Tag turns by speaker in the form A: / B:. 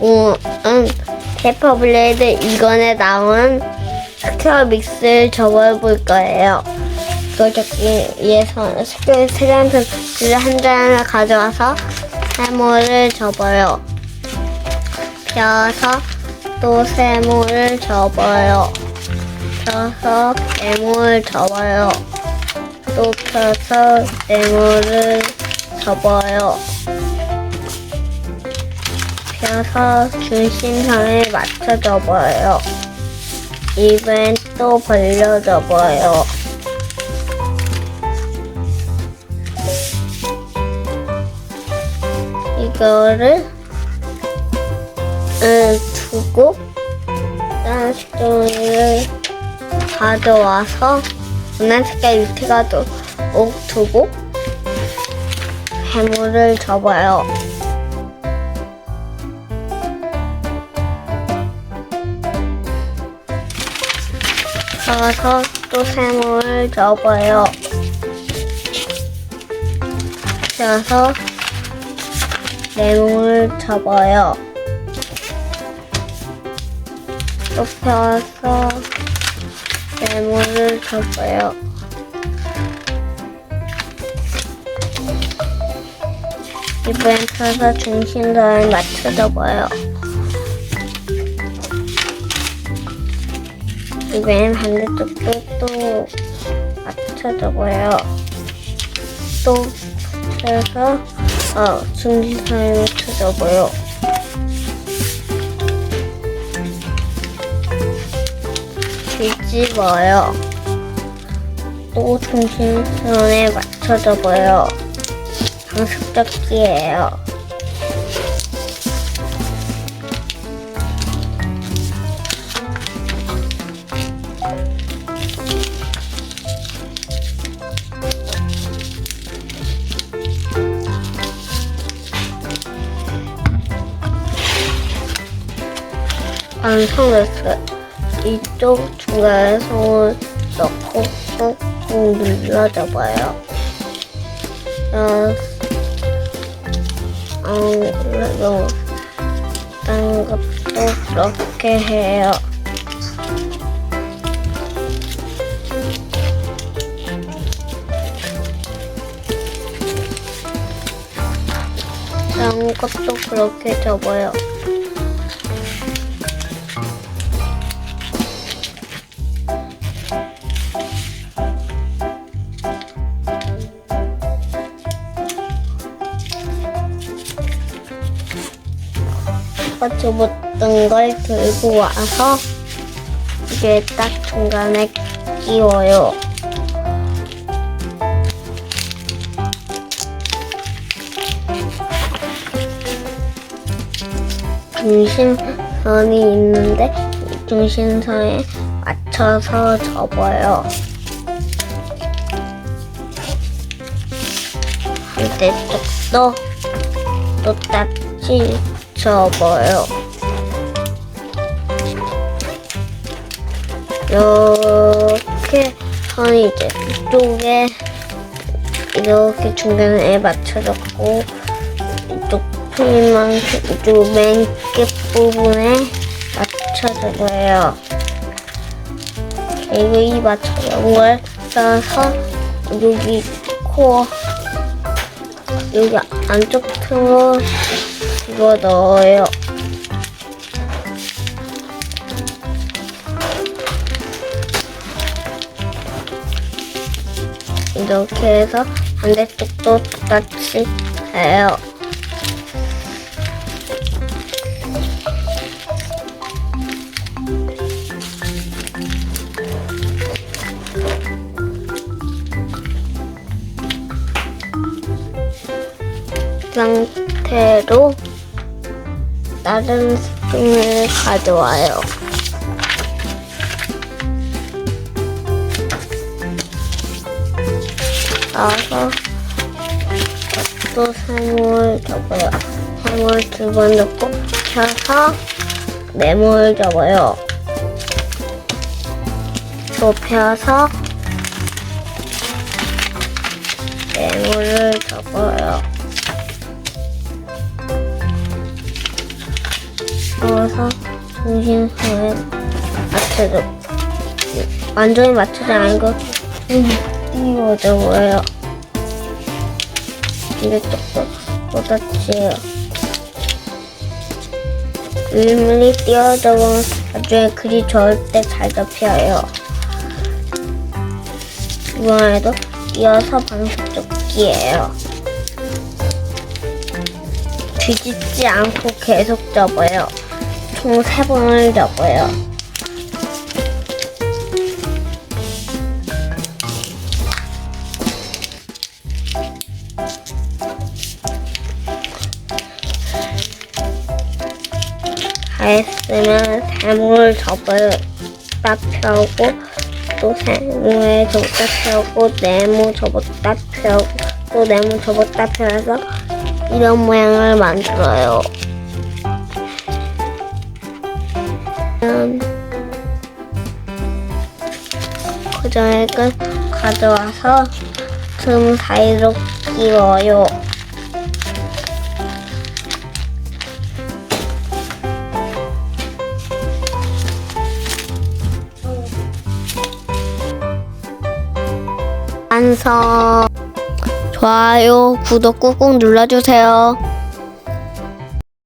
A: 오은 페퍼블레이드 이건에 나온 스퀘어 믹스를 접어볼 거예요. 이걸 접기 위해서 스퀘어 세련 페퍼블레이드 한 잔을 가져와서 세모를 접어요. 펴서 또 세모를 접어요. 펴서 네모를 접어요. 또 펴서 네모를 접어요. 펴서 중심선에 맞춰 접어요. 입은 또 벌려 접어요. 이거를 음, 두고 다른 식종이를 가져와서 원하는 색깔 밑에가 꼭 두고 해물을 접어요. 접어서 또 세모를 접어요. 접어서 네모를 접어요. 또 펴서 네모를 접어요. 이번엔 펴서 중심선을 맞춰 접어요. 이번엔 반대쪽도 또 맞춰 접어요. 또 펴서 어, 중심선을 맞춰 접어요. 뒤집어요. 또 중심선에 맞춰 접어요. 방석접기예요. 완성됐어요. 이쪽 중간에 손을 넣고 꾹꾹 눌러줘봐요. 어, 어, 그래도 딴 것도 그렇게 해요. 딴 것도 그렇게 접어요. 아까 접었던 걸 들고 와서 이게 딱 중간에 끼워요. 중심선이 있는데 이 중심선에 맞춰서 접어요. 반대쪽도 똑같이 접어요. 이렇게 선이 이제 이쪽에 이렇게 중간에 맞춰졌고 이쪽 풀만큼 이쪽 맨 끝 부분에 맞춰져요. 그리고 이 맞춰진 걸 써서 여기 코어 여기 안쪽 틈으 로 집어 넣어요. 이렇게 해서 반대쪽도 똑같이 해요. 상태로 다른 스푼을 가져와요. 나와서 또 세모를 접어요. 세모를 두번 넣고 펴서 네모를 접어요. 또 펴서 네모를 접어요. 중심선에 맞춰줘. 완전히 맞추지 않고 끼워줘요. 이게 조금 또다치요. 일일이 띄워줘보면 나중에 글이 절대 잘 잡혀요. 이번에도 이어서 방석접기예요. 뒤집지 않고 계속 접어요. 총 세 번을 접어요. 다 했으면 세모를 접어요. 펴고 또 세모에 접었다 펴고 네모 접었다 펴고 또 네모 접었다 펴서 이런 모양을 만들어요. 그 전에 끝 가져와서 틈 사이로 끼워요. 완성. 좋아요, 구독 꾹꾹 눌러주세요.